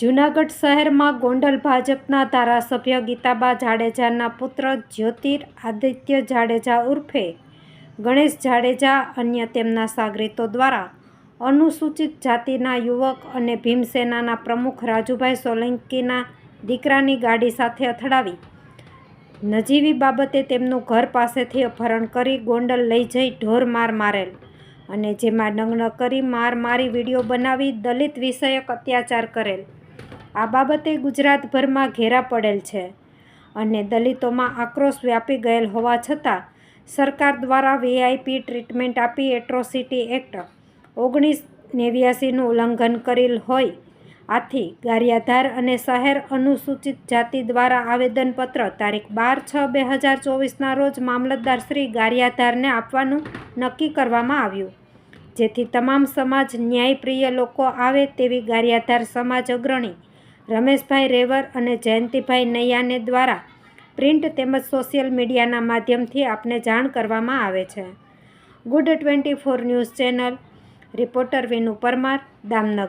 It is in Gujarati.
જૂનાગઢ શહેરમાં ગોંડલ ભાજપના ધારાસભ્ય ગીતાબા જાડેજાના પુત્ર જ્યોતિર આદિત્ય જાડેજા ઉર્ફે ગણેશ જાડેજા અન્ય તેમના સાગરીતો દ્વારા અનુસૂચિત જાતિના યુવક અને ભીમસેનાના પ્રમુખ રાજુભાઈ સોલંકીના દીકરાની ગાડી સાથે અથડાવી. નજીવી બાબતે તેમનું ઘર પાસેથી અપહરણ કરી ગોંડલ લઈ જઈ ઢોર માર મારેલ અને જેમાં નગ્ન કરી માર મારી વીડિયો બનાવી દલિત વિષયક અત્યાચાર કરેલ. આ બાબતે ગુજરાતભરમાં ઘેરા પડેલ છે અને દલિતોમાં આક્રોશ વ્યાપી ગયેલ હોવા છતાં સરકાર દ્વારા વીઆઈપી ટ્રીટમેન્ટ આપી એટ્રોસિટી એક્ટ ઓગણીસ નેવ્યાસીનું ઉલ્લંઘન કરેલ હોય. આથી ગારિયાધાર અને શહેર અનુસૂચિત જાતિ દ્વારા આવેદનપત્ર તારીખ બાર છ બે હજાર ચોવીસના રોજ મામલતદાર શ્રી ગારિયાધારને આપવાનું નક્કી કરવામાં આવ્યું. જેથી તમામ સમાજ ન્યાયપ્રિય લોકો આવે તેવી ગારિયાધાર સમાજ અગ્રણી રમેશભાઈ રેવર અને જયંતિભાઈ નૈયાને દ્વારા પ્રિન્ટ તેમજ સોશિયલ મીડિયાના માધ્યમથી આપને જાણ કરવામાં આવે છે. Good twenty four news channel, reporter Vinu Parmar, Damnagar.